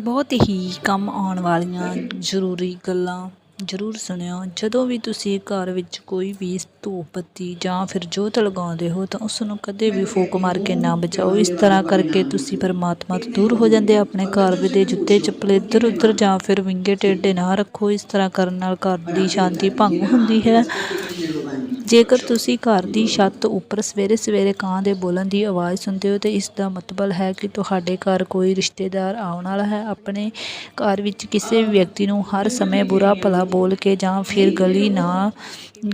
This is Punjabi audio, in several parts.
ਬਹੁਤ ਹੀ ਕੰਮ ਆਉਣ ਵਾਲੀਆਂ ਜ਼ਰੂਰੀ ਗੱਲਾਂ ਜ਼ਰੂਰ ਸੁਣਿਓ। ਜਦੋਂ ਵੀ ਤੁਸੀਂ ਘਰ ਵਿੱਚ ਕੋਈ ਵੀ ਧੂਪ ਬੱਤੀ ਜਾਂ ਫਿਰ ਜੋਤ ਲਗਾਉਂਦੇ ਹੋ ਤਾਂ ਉਸ ਨੂੰ ਕਦੇ ਵੀ ਫੂਕ ਮਾਰ ਕੇ ਨਾ ਬਚਾਓ। ਇਸ ਤਰ੍ਹਾਂ ਕਰਕੇ ਤੁਸੀਂ ਪਰਮਾਤਮਾ ਤੋਂ ਦੂਰ ਹੋ ਜਾਂਦੇ, ਆਪਣੇ ਘਰ ਦੇ ਜੁੱਤੇ ਚੱਪਲੇ ਇੱਧਰ ਉੱਧਰ ਜਾਂ ਫਿਰ ਵਿੰਗੇ ਟੇਢੇ ਨਾ ਰੱਖੋ। ਇਸ ਤਰ੍ਹਾਂ ਕਰਨ ਨਾਲ ਘਰ ਦੀ ਸ਼ਾਂਤੀ ਭੰਗ ਹੁੰਦੀ ਹੈ। ਜੇਕਰ ਤੁਸੀਂ ਘਰ ਦੀ ਛੱਤ ਉੱਪਰ ਸਵੇਰੇ ਸਵੇਰੇ ਕਾਂ ਦੇ ਬੋਲਣ ਦੀ ਆਵਾਜ਼ ਸੁਣਦੇ ਹੋ, ਤਾਂ ਇਸ ਦਾ ਮਤਲਬ ਹੈ ਕਿ ਤੁਹਾਡੇ ਘਰ ਕੋਈ ਰਿਸ਼ਤੇਦਾਰ ਆਉਣ ਵਾਲਾ ਹੈ। ਆਪਣੇ ਘਰ ਵਿੱਚ ਕਿਸੇ ਵੀ ਵਿਅਕਤੀ ਨੂੰ ਹਰ ਸਮੇਂ ਬੁਰਾ ਭਲਾ ਬੋਲ ਕੇ ਜਾਂ ਫਿਰ ਗਲੀ ਨਾ,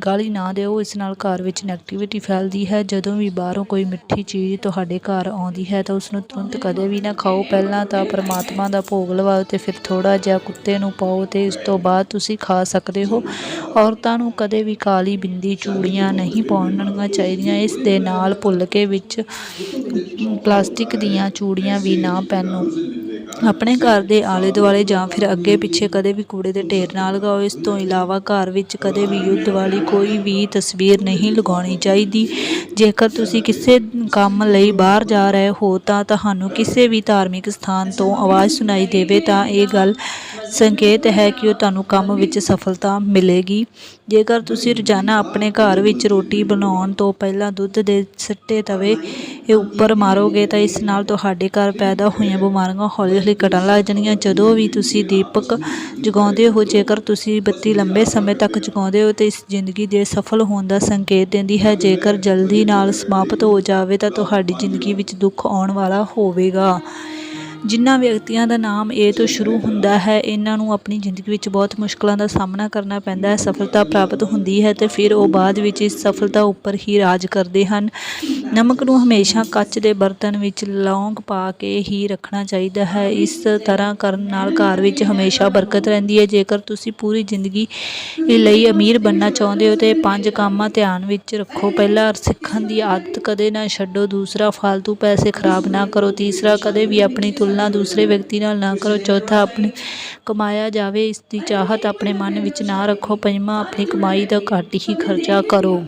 ਗਾਲੀ ਨਾ ਦਿਓ, ਇਸ ਨਾਲ ਘਰ ਵਿੱਚ ਨੈਗੇਟਿਵਿਟੀ ਫੈਲਦੀ ਹੈ। ਜਦੋਂ ਵੀ ਬਾਹਰੋਂ ਕੋਈ ਮਿੱਠੀ ਚੀਜ਼ ਤੁਹਾਡੇ ਘਰ ਆਉਂਦੀ ਹੈ, ਤਾਂ ਉਸ ਨੂੰ ਤੁਰੰਤ ਕਦੇ ਵੀ ਨਾ ਖਾਓ। ਪਹਿਲਾਂ ਤਾਂ ਪਰਮਾਤਮਾ ਦਾ ਭੋਗ ਲਵਾਓ ਤੇ ਫਿਰ ਥੋੜਾ ਜਿਹਾ ਕੁੱਤੇ ਨੂੰ ਪਾਓ ਤੇ ਇਸ ਤੋਂ ਬਾਅਦ ਤੁਸੀਂ ਖਾ ਸਕਦੇ ਹੋ। ਔਰਤਾਂ ਨੂੰ ਕਦੇ ਵੀ ਕਾਲੀ ਬਿੰਦੀ ਚੂੜੀਆਂ ਨਹੀਂ ਪਾਉਣੀਆਂ ਚਾਹੀਦੀਆਂ। ਇਸ ਦੇ ਨਾਲ ਭੁੱਲ ਕੇ ਵਿੱਚ ਪਲਾਸਟਿਕ ਦੀਆਂ ਚੂੜੀਆਂ ਵੀ ਨਾ ਪਹਿਨੋ। ਆਪਣੇ ਘਰ ਦੇ ਆਲੇ ਦੁਆਲੇ ਜਾਂ ਫਿਰ ਅੱਗੇ ਪਿੱਛੇ ਕਦੇ ਵੀ ਕੂੜੇ ਦੇ ਢੇਰ ਨਾ ਲਗਾਓ। ਇਸ ਤੋਂ ਇਲਾਵਾ ਘਰ ਵਿੱਚ ਕਦੇ ਵੀ ਯੁੱਧ ਵਾਲੀ ਕੋਈ ਵੀ ਤਸਵੀਰ ਨਹੀਂ ਲਗਾਉਣੀ ਚਾਹੀਦੀ। ਜੇਕਰ ਤੁਸੀਂ ਕਿਸੇ ਕੰਮ ਲਈ ਬਾਹਰ ਜਾ ਰਹੇ ਹੋ ਤਾਂ ਤੁਹਾਨੂੰ ਕਿਸੇ ਵੀ ਧਾਰਮਿਕ ਸਥਾਨ ਤੋਂ ਆਵਾਜ਼ ਸੁਣਾਈ ਦੇਵੇ ਤਾਂ ਇਹ ਗੱਲ ਸੰਕੇਤ ਹੈ ਕਿ ਉਹ ਤੁਹਾਨੂੰ ਕੰਮ ਵਿੱਚ ਸਫਲਤਾ ਮਿਲੇਗੀ। ਜੇਕਰ ਤੁਸੀਂ ਰੋਜ਼ਾਨਾ ਆਪਣੇ ਘਰ ਵਿੱਚ ਰੋਟੀ ਬਣਾਉਣ ਤੋਂ ਪਹਿਲਾਂ ਦੁੱਧ ਦੇ ਸਿੱਟੇ ਤਵੇ ਇਹ ਉੱਪਰ ਮਾਰੋਗੇ ਤਾਂ ਇਸ ਨਾਲ ਤੁਹਾਡੇ ਘਰ ਪੈਦਾ ਹੋਈਆਂ ਬਿਮਾਰੀਆਂ ਹੌਲੀ ਹੌਲੀ ਘਟਣ ਲੱਗ ਜਾਣਗੀਆਂ। ਜਦੋਂ ਵੀ ਤੁਸੀਂ ਦੀਪਕ ਜਗਾਉਂਦੇ ਹੋ, ਜੇਕਰ ਤੁਸੀਂ ਬੱਤੀ ਲੰਬੇ ਸਮੇਂ ਤੱਕ ਜਗਾਉਂਦੇ ਹੋ, ਤਾਂ ਇਸ ਜ਼ਿੰਦਗੀ ਦੇ ਸਫਲ ਹੋਣ ਦਾ ਸੰਕੇਤ ਦਿੰਦੀ ਹੈ। ਜੇਕਰ ਜਲਦੀ ਨਾਲ ਸਮਾਪਤ ਹੋ ਜਾਵੇ, ਤਾਂ ਤੁਹਾਡੀ ਜ਼ਿੰਦਗੀ ਵਿੱਚ ਦੁੱਖ ਆਉਣ ਵਾਲਾ ਹੋਵੇਗਾ। ਜਿਨ੍ਹਾਂ ਵਿਅਕਤੀਆਂ ਦਾ ਨਾਮ ਏ ਤੋਂ ਸ਼ੁਰੂ ਹੁੰਦਾ ਹੈ, ਇਹਨਾਂ ਨੂੰ ਆਪਣੀ ਜ਼ਿੰਦਗੀ ਵਿੱਚ ਬਹੁਤ ਮੁਸ਼ਕਲਾਂ ਦਾ ਸਾਹਮਣਾ ਕਰਨਾ ਪੈਂਦਾ ਹੈ, ਸਫਲਤਾ ਪ੍ਰਾਪਤ ਹੁੰਦੀ ਹੈ ਤੇ ਫਿਰ ਉਹ ਬਾਅਦ ਵਿੱਚ ਇਸ ਸਫਲਤਾ ਉੱਪਰ ਹੀ ਰਾਜ ਕਰਦੇ ਹਨ। ਨਮਕ ਨੂੰ ਹਮੇਸ਼ਾ ਕੱਚ ਦੇ ਬਰਤਨ ਵਿੱਚ ਲੌਂਗ ਪਾ ਕੇ ਹੀ ਰੱਖਣਾ ਚਾਹੀਦਾ ਹੈ। ਇਸ ਤਰ੍ਹਾਂ ਕਰਨ ਨਾਲ ਘਰ ਵਿੱਚ ਹਮੇਸ਼ਾ ਬਰਕਤ ਰਹਿੰਦੀ ਹੈ। ਜੇਕਰ ਤੁਸੀਂ ਪੂਰੀ ਜ਼ਿੰਦਗੀ ਲਈ ਅਮੀਰ ਬਣਨਾ ਚਾਹੁੰਦੇ ਹੋ ਤੇ ਪੰਜ ਕੰਮਾਂ ਧਿਆਨ ਵਿੱਚ ਰੱਖੋ। ਪਹਿਲਾ, ਸਿੱਖਣ ਦੀ ਆਦਤ ਕਦੇ ਨਾ ਛੱਡੋ। ਦੂਸਰਾ ਫालतू ਪੈਸੇ ਖਰਾਬ ਨਾ ਕਰੋ। ਤੀਸਰਾ, ਕਦੇ ਵੀ ਆਪਣੀ ਤੁਲਨਾ ਦੂਸਰੇ ਵਿਅਕਤੀ ਨਾਲ ਨਾ ਕਰੋ। ਚੌਥਾ, ਆਪਣੀ ਕਮਾਇਆ ਜਾਵੇ, ਇਸ ਦੀ ਚਾਹਤ ਆਪਣੇ ਮਨ ਵਿੱਚ ਨਾ ਰੱਖੋ। ਪੰਜਵਾਂ, ਆਪਣੀ ਕਮਾਈ ਦਾ ਘੱਟ ਹੀ ਖਰਚਾ ਕਰੋ।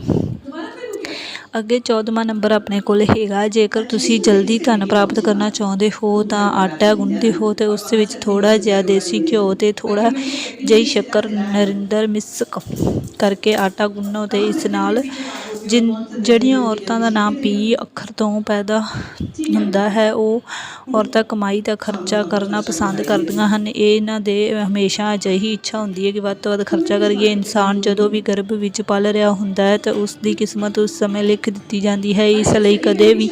ਅੱਗੇ 14ਵਾਂ ਨੰਬਰ ਆਪਣੇ ਕੋਲ ਹੈਗਾ। ਜੇਕਰ ਤੁਸੀਂ ਜਲਦੀ ਧਨ ਪ੍ਰਾਪਤ ਕਰਨਾ ਚਾਹੁੰਦੇ ਹੋ, ਤਾਂ ਆਟਾ ਗੁੰਨਦੇ ਹੋ ਤੇ ਉਸ ਵਿੱਚ ਥੋੜਾ ਜਿਹਾ ਦੇਸੀ ਘਿਓ ਤੇ ਥੋੜਾ ਜਿਹੀ ਸ਼ੱਕਰ ਨਰਿੰਦਰ ਮਿਕਸ ਕਰਕੇ ਆਟਾ ਗੁੰਨੋ ਤੇ ਇਸ ਨਾਲ ਜਿਨ ਜਿਹੜੀਆਂ ਔਰਤਾਂ ਦਾ ਨਾਮ ਪੀ ਅੱਖਰ ਤੋਂ ਪੈਦਾ ਹੁੰਦਾ ਹੈ ਉਹ ਔਰਤਾਂ ਕਮਾਈ ਦਾ ਖਰਚਾ ਕਰਨਾ ਪਸੰਦ ਕਰਦੀਆਂ ਹਨ। ਇਹ ਇਹਨਾਂ ਦੇ ਹਮੇਸ਼ਾ ਅਜਿਹੀ ਇੱਛਾ ਹੁੰਦੀ ਹੈ ਕਿ ਵੱਧ ਤੋਂ ਵੱਧ ਖਰਚਾ ਕਰੀਏ। ਇਨਸਾਨ ਜਦੋਂ ਵੀ ਗਰਭ ਵਿੱਚ ਪਲ ਰਿਹਾ ਹੁੰਦਾ ਹੈ ਤਾਂ ਉਸ ਦੀ ਕਿਸਮਤ ਉਸ ਸਮੇਂ ਲਿਖ ਦਿੱਤੀ ਜਾਂਦੀ ਹੈ। ਇਸ ਲਈ ਕਦੇ ਵੀ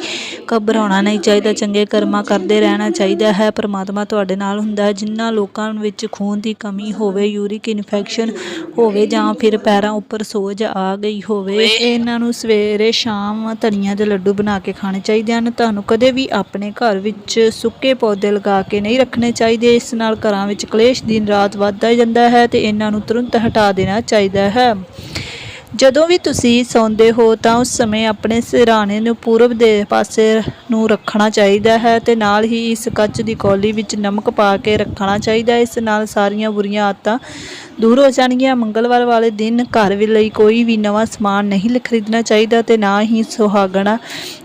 ਘਬਰਾਉਣਾ ਨਹੀਂ ਚਾਹੀਦਾ। ਚੰਗੇ ਕਰਮਾਂ ਕਰਦੇ ਰਹਿਣਾ ਚਾਹੀਦਾ ਹੈ। ਪਰਮਾਤਮਾ ਤੁਹਾਡੇ ਨਾਲ ਹੁੰਦਾ ਹੈ। ਜਿਨ੍ਹਾਂ ਲੋਕਾਂ ਵਿੱਚ ਖੂਨ ਦੀ ਕਮੀ ਹੋਵੇ ਯੂਰਿਕ ਇਨਫੈਕਸ਼ਨ ਹੋਵੇ ਜਾਂ ਫਿਰ ਪੈਰਾਂ ਉੱਪਰ ਸੋਜ ਆ ਗਈ ਹੋਵੇ ਇਹਨਾਂ ਨੂੰ ਸਵੇਰੇ, ਸ਼ਾਮ ਧਨੀਆ ਦੇ ਲੱਡੂ ਬਣਾ ਕੇ ਖਾਣੇ ਚਾਹੀਦੇ ਹਨ। ਤੁਹਾਨੂੰ ਕਦੇ ਵੀ ਆਪਣੇ ਘਰ ਵਿੱਚ ਸੁੱਕੇ ਪੌਦੇ ਲਗਾ ਕੇ ਨਹੀਂ ਰੱਖਣੇ ਚਾਹੀਦੇ। ਇਸ ਨਾਲ ਘਰਾਂ ਵਿੱਚ ਕਲੇਸ਼ ਦਿਨ ਰਾਤ ਵੱਧਦਾ ਜਾਂਦਾ ਹੈ ਤੇ ਇਹਨਾਂ ਨੂੰ ਤੁਰੰਤ ਹਟਾ ਦੇਣਾ ਚਾਹੀਦਾ ਹੈ। ਜਦੋਂ ਵੀ ਤੁਸੀਂ ਸੌਂਦੇ ਹੋ ਤਾਂ ਉਸ ਸਮੇਂ ਆਪਣੇ ਸਿਰਹਾਣੇ ਨੂੰ ਪੂਰਬ ਦੇ ਪਾਸੇ ਨੂੰ ਰੱਖਣਾ ਚਾਹੀਦਾ ਹੈ ਤੇ ਨਾਲ ਹੀ ਇਸ ਕੱਚ ਦੀ ਕੌਲੀ ਵਿੱਚ ਨਮਕ ਪਾ ਕੇ ਰੱਖਣਾ ਚਾਹੀਦਾ ਹੈ। ਇਸ ਨਾਲ ਸਾਰੀਆਂ ਬੁਰੀਆਂ ਆਦਤਾਂ ਦੂਰ ਹੋ ਜਾਣਗੀਆਂ। ਮੰਗਲਵਾਰ ਵਾਲੇ ਦਿਨ ਘਰ ਲਈ ਕੋਈ ਵੀ ਨਵਾਂ ਸਮਾਨ ਨਹੀਂ ਖਰੀਦਣਾ ਚਾਹੀਦਾ ਤੇ ਨਾ ਹੀ ਸੁਹਾਗਣਾ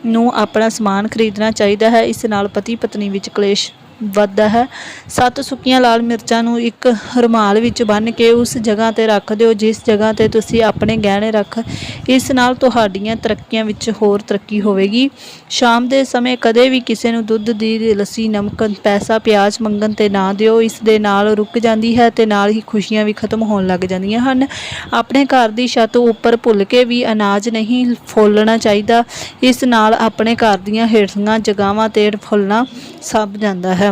ਨੂੰ ਆਪਣਾ ਸਮਾਨ ਖਰੀਦਣਾ ਚਾਹੀਦਾ ਹੈ। ਇਸ ਨਾਲ ਪਤੀ ਪਤਨੀ ਵਿੱਚ ਕਲੇਸ਼ ਵੱਧਦਾ ਹੈ। ਸੱਤ ਸੁੱਕੀਆਂ ਲਾਲ ਮਿਰਚਾਂ ਨੂੰ ਇੱਕ ਰੁਮਾਲ ਵਿੱਚ ਬੰਨ੍ਹ ਕੇ ਉਸ ਜਗ੍ਹਾ ਤੇ ਰੱਖ ਦਿਓ, ਜਿਸ ਜਗ੍ਹਾ ਤੇ ਤੁਸੀਂ ਆਪਣੇ ਗਹਿਣੇ ਰੱਖ, ਇਸ ਨਾਲ ਤੁਹਾਡੀਆਂ ਤਰੱਕੀਆਂ ਵਿੱਚ ਹੋਰ ਤਰੱਕੀ ਹੋਵੇਗੀ। ਸ਼ਾਮ ਦੇ ਸਮੇਂ ਕਦੇ ਵੀ ਕਿਸੇ ਨੂੰ ਦੁੱਧ ਦੀ ਲੱਸੀ ਨਮਕ ਪੈਸਾ, ਪਿਆਜ਼ ਮੰਗਣ ਤੇ ਨਾ ਦਿਓ। ਇਸ ਦੇ ਨਾਲ ਰੁਕ ਜਾਂਦੀ ਹੈ ਤੇ ਨਾਲ ਹੀ ਖੁਸ਼ੀਆਂ ਵੀ ਖਤਮ ਹੋਣ ਲੱਗ ਜਾਂਦੀਆਂ ਹਨ। ਆਪਣੇ ਘਰ ਦੀ ਛੱਤ ਉੱਪਰ ਭੁੱਲ ਕੇ ਵੀ ਅਨਾਜ ਨਹੀਂ ਫੋਲਣਾ ਚਾਹੀਦਾ। ਇਸ ਨਾਲ ਆਪਣੇ ਘਰ ਦੀਆਂ ਹੇਠਲੀਆਂ ਜਗ੍ਹਾਵਾਂ ਤੇ ਫੁੱਲਣਾ ਸਭ ਜਾਂਦਾ ਹੈ।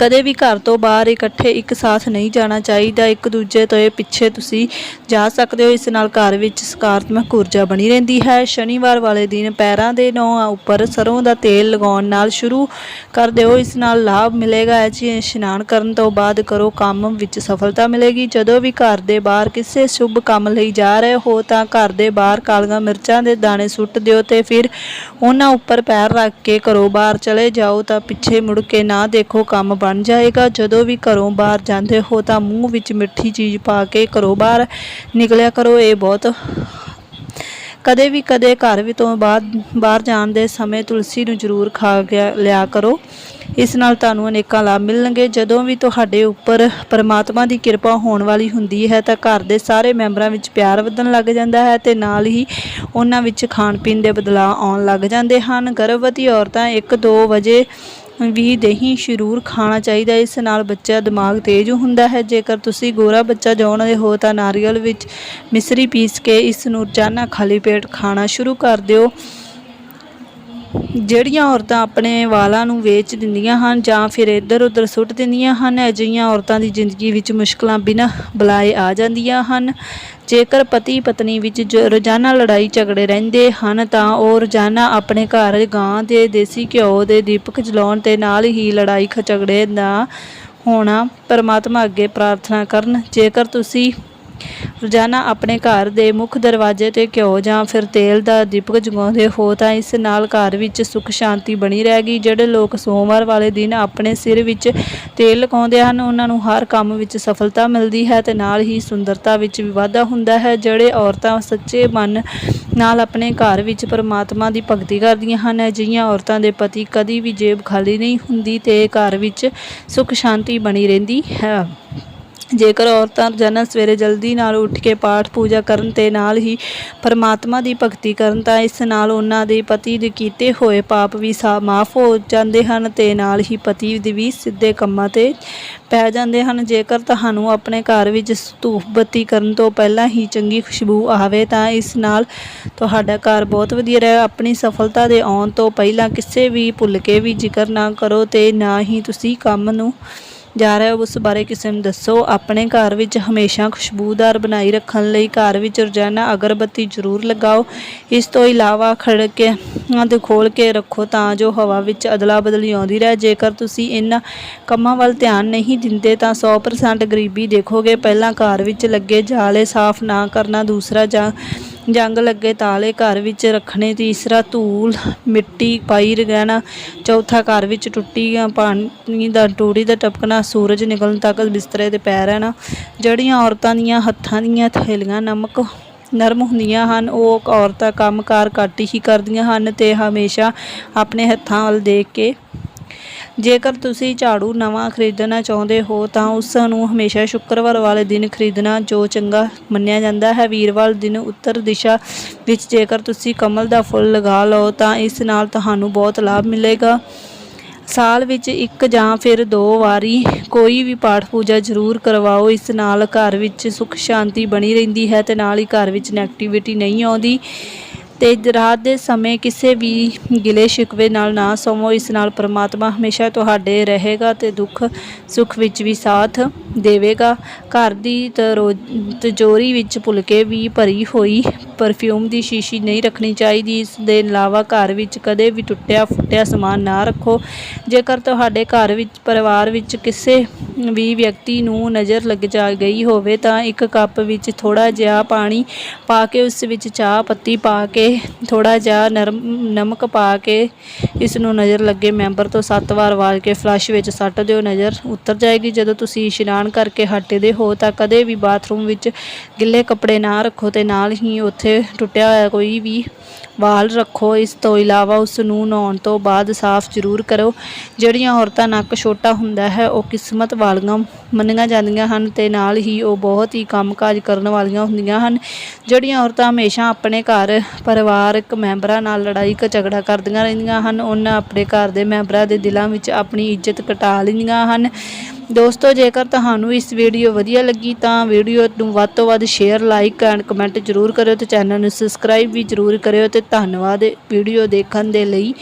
ਕਦੇ ਵੀ ਘਰ ਤੋਂ ਬਾਹਰ ਇਕੱਠੇ ਇੱਕ ਸਾਥ ਨਹੀਂ ਜਾਣਾ ਚਾਹੀਦਾ, ਇੱਕ ਦੂਜੇ ਤੋਂ ਪਿੱਛੇ ਤੁਸੀਂ ਜਾ ਸਕਦੇ ਹੋ। ਇਸ ਨਾਲ ਘਰ ਵਿੱਚ ਸਕਾਰਾਤਮਕ ਊਰਜਾ ਬਣੀ ਰਹਿੰਦੀ ਹੈ। ਸ਼ਨੀਵਾਰ ਵਾਲੇ ਦਿਨ ਪੈਰਾਂ ਦੇ ਨੌਹਾਂ ਉੱਪਰ ਸਰੋਂ ਦਾ ਤੇਲ ਲਗਾਉਣ ਨਾਲ ਸ਼ੁਰੂ ਕਰ ਦਿਓ। ਇਸ ਨਾਲ ਲਾਭ ਮਿਲੇਗਾ। ਜੀ ਇਸ਼ਨਾਨ ਕਰਨ ਤੋਂ ਬਾਅਦ ਕਰੋ ਕੰਮ ਵਿੱਚ ਸਫਲਤਾ ਮਿਲੇਗੀ। ਜਦੋਂ ਵੀ ਘਰ ਦੇ ਬਾਹਰ ਕਿਸੇ ਸ਼ੁਭ ਕੰਮ ਲਈ ਜਾ ਰਹੇ ਹੋ ਤਾਂ ਘਰ ਦੇ ਬਾਹਰ ਕਾਲੀਆਂ ਮਿਰਚਾਂ ਦੇ ਦਾਣੇ ਸੁੱਟ ਦਿਓ ਤੇ ਫਿਰ ਉਹਨਾਂ ਉੱਪਰ ਪੈਰ ਰੱਖ ਕੇ ਘਰੋਂ ਬਾਹਰ ਚਲੇ ਜਾਓ ਤਾਂ ਪਿੱਛੇ ਮੁੜ ਕੇ ਨਾ ਦੇਖੋ ਕੰਮ ਬਣ ਜਾਏਗਾ। ਜਦੋਂ ਵੀ ਘਰੋਂ ਬਾਹਰ ਜਾਂਦੇ ਹੋ ਤਾਂ ਮੂੰਹ ਵਿੱਚ ਮਿੱਠੀ ਚੀਜ਼ ਪਾ ਕੇ ਘਰੋਂ ਬਾਹਰ ਨਿਕਲਿਆ ਕਰੋ। ਇਹ ਬਹੁਤ ਕਦੇ ਵੀ ਕਦੇ ਘਰ ਵੀ ਤੋਂ ਬਾਅਦ ਬਾਹਰ ਜਾਣ ਦੇ ਸਮੇਂ ਤੁਲਸੀ ਨੂੰ ਜ਼ਰੂਰ ਖਾ ਗਿਆ, ਲਿਆ ਕਰੋ। ਇਸ ਨਾਲ ਤੁਹਾਨੂੰ ਅਨੇਕਾਂ ਲਾਭ ਮਿਲਣਗੇ। ਜਦੋਂ ਵੀ ਤੁਹਾਡੇ ਉੱਪਰ ਪਰਮਾਤਮਾ ਦੀ ਕਿਰਪਾ ਹੋਣ ਵਾਲੀ ਹੁੰਦੀ ਹੈ ਤਾਂ ਘਰ ਦੇ ਸਾਰੇ ਮੈਂਬਰਾਂ ਵਿੱਚ ਪਿਆਰ ਵਧਣ ਲੱਗ ਜਾਂਦਾ ਹੈ ਤੇ ਨਾਲ ਹੀ ਉਹਨਾਂ ਵਿੱਚ ਖਾਣ ਪੀਣ ਦੇ ਬਦਲਾਅ ਆਉਣ ਲੱਗ ਜਾਂਦੇ ਹਨ। ਗਰਭਵਤੀ ਔਰਤਾਂ 1-2 ਵਜੇ ਵੀ ਦਹੀਂ ਸ਼ਰੂਰ ਖਾਣਾ ਚਾਹੀਦਾ ਇਸ ਨਾਲ ਬੱਚਾ ਦਿਮਾਗ ਤੇਜ਼ ਹੁੰਦਾ ਹੈ। ਜੇਕਰ ਤੁਸੀਂ ਗੋਰਾ ਬੱਚਾ ਚਾਹੁੰਦੇ ਹੋ, ਤਾਂ ਨਾਰੀਅਲ ਵਿੱਚ ਮਿਸਰੀ ਪੀਸ ਕੇ ਇਸ ਨੂੰ ਰੋਜ਼ਾਨਾ ਖਾਲੀ ਪੇਟ ਖਾਣਾ ਸ਼ੁਰੂ ਕਰ ਦਿਓ। ਜਿਹੜੀਆਂ ਔਰਤਾਂ ਆਪਣੇ ਵਾਲਾਂ ਨੂੰ ਵੇਚ ਦਿੰਦੀਆਂ ਹਨ ਜਾਂ ਫਿਰ ਇੱਧਰ ਉੱਧਰ ਸੁੱਟ ਦਿੰਦੀਆਂ ਹਨ, ਅਜਿਹੀਆਂ ਔਰਤਾਂ ਦੀ ਜ਼ਿੰਦਗੀ ਵਿੱਚ ਮੁਸ਼ਕਲਾਂ ਬਿਨਾਂ ਬੁਲਾਏ ਆ ਜਾਂਦੀਆਂ ਹਨ। ਜੇਕਰ ਪਤੀ ਪਤਨੀ ਵਿੱਚ ਜ- ਰੋਜ਼ਾਨਾ ਲੜਾਈ ਝਗੜੇ ਰਹਿੰਦੇ ਹਨ ਤਾਂ ਉਹ ਰੋਜ਼ਾਨਾ ਆਪਣੇ ਘਰ ਗਾਂ ਦੇ ਦੇਸੀ ਘਿਓ ਦੇ ਦੀਪਕ ਜਲਾਉਣ ਤੇ ਨਾਲ ਹੀ ਲੜਾਈ ਖ- ਝਗੜੇ ਦਾ ਹੋਣਾ ਪਰਮਾਤਮਾ ਅੱਗੇ ਪ੍ਰਾਰਥਨਾ ਕਰਨ। ਜੇਕਰ ਤੁਸੀਂ ਰੋਜ਼ਾਨਾ ਆਪਣੇ ਘਰ ਦੇ ਮੁੱਖ ਦਰਵਾਜ਼ੇ ਤੇ ਘਿਓ ਜਾਂ ਫਿਰ ਤੇਲ ਦਾ ਦੀਪਕ ਜਗਾਉਂਦੇ ਹੋ ਤਾਂ ਇਸ ਨਾਲ ਘਰ ਵਿੱਚ ਸੁੱਖ ਸ਼ਾਂਤੀ ਬਣੀ ਰਹੇਗੀ। ਜਿਹੜੇ ਲੋਕ ਸੋਮਵਾਰ ਵਾਲੇ ਦਿਨ ਆਪਣੇ ਸਿਰ ਵਿੱਚ ਤੇਲ ਲਗਾਉਂਦੇ ਹਨ, ਉਹਨਾਂ ਨੂੰ ਹਰ ਕੰਮ ਵਿੱਚ ਸਫਲਤਾ ਮਿਲਦੀ ਹੈ ਤੇ ਨਾਲ ਹੀ ਸੁੰਦਰਤਾ ਵਿੱਚ ਵੀ ਵਾਧਾ ਹੁੰਦਾ ਹੈ। ਜਿਹੜੇ ਔਰਤਾਂ ਸੱਚੇ ਮਨ ਨਾਲ ਆਪਣੇ ਘਰ ਵਿੱਚ ਪਰਮਾਤਮਾ ਦੀ ਭਗਤੀ ਕਰਦੀਆਂ ਹਨ, ਅਜਿਹੀਆਂ ਔਰਤਾਂ ਦੇ ਪਤੀ ਕਦੀ ਵੀ ਜੇਬ ਖਾਲੀ ਨਹੀਂ ਹੁੰਦੀ ਤੇ ਘਰ ਵਿੱਚ ਸੁੱਖ ਸ਼ਾਂਤੀ ਬਣੀ ਰਹਿੰਦੀ ਹੈ। ਜੇਕਰ ਔਰਤਾਂ ਰੋਜ਼ਾਨਾ ਸਵੇਰੇ ਜਲਦੀ ਨਾਲ ਉੱਠ ਕੇ ਪਾਠ ਪੂਜਾ ਕਰਨ ਤੇ ਨਾਲ ਹੀ ਪਰਮਾਤਮਾ ਦੀ ਭਗਤੀ ਕਰਨ, ਤਾਂ ਇਸ ਨਾਲ ਉਹਨਾਂ ਦੇ ਪਤੀ ਦੇ ਕੀਤੇ ਹੋਏ ਪਾਪ ਵੀ ਸਾ, ਮਾਫ ਹੋ ਜਾਂਦੇ ਹਨ ਤੇ ਨਾਲ ਹੀ ਪਤੀ ਦੇ ਵੀ ਸਿੱਧੇ ਕੰਮਾਂ ਤੇ ਪੈ ਜਾਂਦੇ ਹਨ। ਜੇਕਰ ਤੁਹਾਨੂੰ ਆਪਣੇ ਘਰ ਵਿੱਚ ਧੂਪ ਬੱਤੀ ਕਰਨ ਤੋਂ ਪਹਿਲਾਂ ਹੀ ਚੰਗੀ ਖੁਸ਼ਬੂ ਆਵੇ, ਤਾਂ ਇਸ ਨਾਲ ਤੁਹਾਡਾ ਘਰ ਬਹੁਤ ਵਧੀਆ ਰਹੇ। ਆਪਣੀ ਸਫਲਤਾ ਦੇ ਆਉਣ ਤੋਂ ਪਹਿਲਾਂ ਕਿਸੇ ਵੀ ਭੁੱਲ ਕੇ ਵੀ ਜ਼ਿਕਰ ਨਾ ਕਰੋ ਤੇ ਨਾ ਹੀ ਤੁਸੀਂ ਕੰਮ ਨੂੰ ਜਾ ਰਿਹਾ, ਉਸ ਬਾਰੇ ਕਿਸੇ ਨੂੰ ਦੱਸੋ। ਆਪਣੇ ਘਰ ਵਿੱਚ ਹਮੇਸ਼ਾ ਖੁਸ਼ਬੂਦਾਰ ਬਣਾਈ ਰੱਖਣ ਲਈ ਘਰ ਵਿੱਚ ਰੋਜ਼ਾਨਾ ਅਗਰਬੱਤੀ ਜ਼ਰੂਰ ਲਗਾਓ। ਇਸ ਤੋਂ ਇਲਾਵਾ ਖਿੜਕੀਆਂ ਤੇ ਖੋਲ ਕੇ ਰੱਖੋ ਤਾਂ ਜੋ ਹਵਾ ਵਿੱਚ ਅਦਲਾ ਬਦਲੀ ਆਉਂਦੀ ਰਹੇ। ਜੇਕਰ ਤੁਸੀਂ ਇਹਨਾਂ ਕੰਮਾਂ ਵੱਲ ਧਿਆਨ ਨਹੀਂ ਦਿੰਦੇ ਤਾਂ 100% ਗਰੀਬੀ ਦੇਖੋਗੇ। ਪਹਿਲਾਂ ਘਰ ਵਿੱਚ ਲੱਗੇ ਜਾਲੇ ਸਾਫ਼ ਨਾ ਕਰਨਾ, ਦੂਸਰਾ ਜਾਂ ਜੰਗ ਲੱਗੇ ਤਾਲੇ ਘਰ ਵਿੱਚ ਰੱਖਣੇ, ਤੀਸਰਾ ਧੂਲ, ਮਿੱਟੀ ਪਾਈ ਰਹਿਣਾ, ਚੌਥਾ ਘਰ ਵਿੱਚ ਟੁੱਟੀ ਪਾਣੀ ਦਾ ਟੂੜੀ ਦਾ ਟਪਕਣਾ, ਸੂਰਜ ਨਿਕਲਣ ਤੱਕ ਬਿਸਤਰੇ ਤੇ ਪੈ ਰਹਿਣਾ। ਜਿਹੜੀਆਂ ਔਰਤਾਂ ਦੀਆਂ ਹੱਥਾਂ ਦੀਆਂ ਥੈਲੀਆਂ ਨਮਕ ਨਰਮ ਹੁੰਦੀਆਂ ਹਨ, ਉਹ ਔਰਤਾਂ ਕੰਮਕਾਰ ਘੱਟ ਹੀ ਕਰਦੀਆਂ ਹਨ ਤੇ ਹਮੇਸ਼ਾ ਆਪਣੇ ਹੱਥਾਂ ਵੱਲ ਦੇਖ ਕੇ ਜੇਕਰ ਤੁਸੀਂ ਝਾੜੂ ਨਵਾਂ ਖਰੀਦਣਾ ਚਾਹੁੰਦੇ ਹੋ, ਤਾਂ ਉਸ ਨੂੰ ਹਮੇਸ਼ਾ ਸ਼ੁੱਕਰਵਾਰ ਵਾਲੇ ਦਿਨ ਖਰੀਦਣਾ ਜੋ ਚੰਗਾ ਮੰਨਿਆ ਜਾਂਦਾ ਹੈ। ਵੀਰਵਾਰ ਦਿਨ ਉੱਤਰ ਦਿਸ਼ਾ ਵਿੱਚ ਜੇਕਰ ਤੁਸੀਂ ਕਮਲ ਦਾ ਫੁੱਲ ਲਗਾ ਲਓ, ਤਾਂ ਇਸ ਨਾਲ ਤੁਹਾਨੂੰ ਬਹੁਤ ਲਾਭ ਮਿਲੇਗਾ। ਸਾਲ ਵਿੱਚ ਇੱਕ ਜਾਂ ਫਿਰ ਦੋ ਵਾਰੀ ਕੋਈ ਵੀ ਪਾਠ ਪੂਜਾ ਜ਼ਰੂਰ ਕਰਵਾਓ। ਇਸ ਨਾਲ ਘਰ ਵਿੱਚ ਸੁੱਖ ਸ਼ਾਂਤੀ ਬਣੀ ਰਹਿੰਦੀ ਹੈ ਤੇ ਨਾਲ ਹੀ ਘਰ ਵਿੱਚ ਨੈਗੇਟਿਵਿਟੀ ਨਹੀਂ ਆਉਂਦੀ। ਤੇ ਰਾਤ ਦੇ ਸਮੇਂ ਕਿਸੇ ਵੀ ਗਿਲੇ ਸ਼ਿਕਵੇ ਨਾਲ ਨਾ ਸੋਵੋ, ਇਸ ਨਾਲ ਪ੍ਰਮਾਤਮਾ ਹਮੇਸ਼ਾ ਤੁਹਾਡੇ ਰਹੇਗਾ ਤੇ ਦੁੱਖ ਸੁੱਖ ਵਿੱਚ ਵੀ ਸਾਥ ਦੇਵੇਗਾ। ਘਰ ਦੀ ਤਰੋ- ਤਿਜੋਰੀ ਵਿੱਚ ਭੁਲਕੇ ਵੀ ਭਰੀ ਹੋਈ ਪਰਫਿਊਮ ਦੀ ਸ਼ੀਸ਼ੀ ਨਹੀਂ ਰੱਖਣੀ ਚਾਹੀਦੀ। ਇਸ ਦੇ ਇਲਾਵਾ ਘਰ ਵਿੱਚ ਕਦੇ ਵੀ ਟੁੱਟਿਆ ਫੁੱਟਿਆ ਸਮਾਨ ਨਾ ਰੱਖੋ। ਜੇਕਰ ਤੁਹਾਡੇ ਘਰ ਵਿੱਚ, ਪਰਿਵਾਰ ਵਿੱਚ ਕਿਸੇ ਵੀ ਵਿਅਕਤੀ ਨੂੰ ਨਜ਼ਰ ਲੱਗ ਜਾ ਗਈ ਹੋਵੇ ਤਾਂ ਇੱਕ ਕੱਪ ਵਿੱਚ ਥੋੜਾ ਜਿਹਾ ਪਾਣੀ ਪਾ ਕੇ, ਉਸ ਵਿੱਚ ਚਾਹ ਪੱਤੀ ਪਾ ਕੇ ਥੋੜਾ ਜਿਹਾ ਨਰਮ, ਨਮਕ ਪਾ ਕੇ ਇਸ ਨੂੰ ਨਜ਼ਰ ਲੱਗੇ ਮੈਂਬਰ ਤੋਂ ਸੱਤ ਵਾਰ ਵਾਲ ਕੇ ਫਲਸ਼ ਵਿੱਚ ਸੱਟ ਦਿਓ। ਨਜ਼ਰ ਉਤਰ ਜਾਏਗੀ। ਜਦੋਂ ਤੁਸੀਂ ਇਸ਼ਨਾਨ ਕਰਕੇ ਹਟਦੇ ਹੋ ਤਾਂ ਕਦੇ ਵੀ ਬਾਥਰੂਮ ਵਿੱਚ ਗਿੱਲੇ ਕੱਪੜੇ ਨਾ ਰੱਖੋ ਤੇ ਨਾਲ ਹੀ ਉੱਥੇ ਟੁੱਟਿਆ ਹੋਇਆ ਕੋਈ ਵੀ ਵਾਲ ਰੱਖੋ, ਇਸ ਤੋਂ ਇਲਾਵਾ ਉਸ ਨੂੰ ਨਹਾਉਣ ਤੋਂ ਬਾਅਦ ਸਾਫ਼ ਜ਼ਰੂਰ ਕਰੋ। ਜਿਹੜੀਆਂ ਔਰਤਾਂ ਨੱਕ ਛੋਟਾ ਹੁੰਦਾ ਹੈ, ਉਹ ਕਿਸਮਤ ਵਾਲੀਆਂ ਮੰਨੀਆਂ ਜਾਂਦੀਆਂ ਹਨ ਤੇ ਨਾਲ ਹੀ ਉਹ ਬਹੁਤ ਹੀ ਕੰਮਕਾਜ ਕਰਨ ਵਾਲੀਆਂ ਹੁੰਦੀਆਂ ਹਨ। ਜਿਹੜੀਆਂ ਔਰਤਾਂ ਹਮੇਸ਼ਾ ਆਪਣੇ ਘਰ ਪਰਿਵਾਰਕ ਮੈਂਬਰਾਂ ਨਾਲ ਲੜਾਈ ਝਗੜਾ ਕਰਦੀਆਂ ਰਹਿੰਦੀਆਂ ਹਨ, ਉਹਨਾਂ ਆਪਣੇ ਘਰ ਦੇ ਮੈਂਬਰਾਂ ਦੇ ਦਿਲਾਂ ਵਿੱਚ ਆਪਣੀ ਇੱਜ਼ਤ ਘਟਾ ਲੈਂਦੀਆਂ ਹਨ। ਦੋਸਤੋ, ਜੇਕਰ ਤੁਹਾਨੂੰ ਇਸ ਵੀਡੀਓ ਵਧੀਆ ਲੱਗੀ ਤਾਂ ਵੀਡੀਓ ਨੂੰ ਵੱਧ ਤੋਂ ਵੱਧ ਸ਼ੇਅਰ ਲਾਈਕ ਐਂਡ ਕਮੈਂਟ ਜ਼ਰੂਰ ਕਰਿਓ ਤੇ ਚੈਨਲ ਨੂੰ ਸਬਸਕ੍ਰਾਈਬ ਵੀ ਜ਼ਰੂਰ ਕਰਿਓ ਤੇ ਧੰਨਵਾਦ ਵੀਡੀਓ ਦੇਖਣ ਦੇ ਲਈ।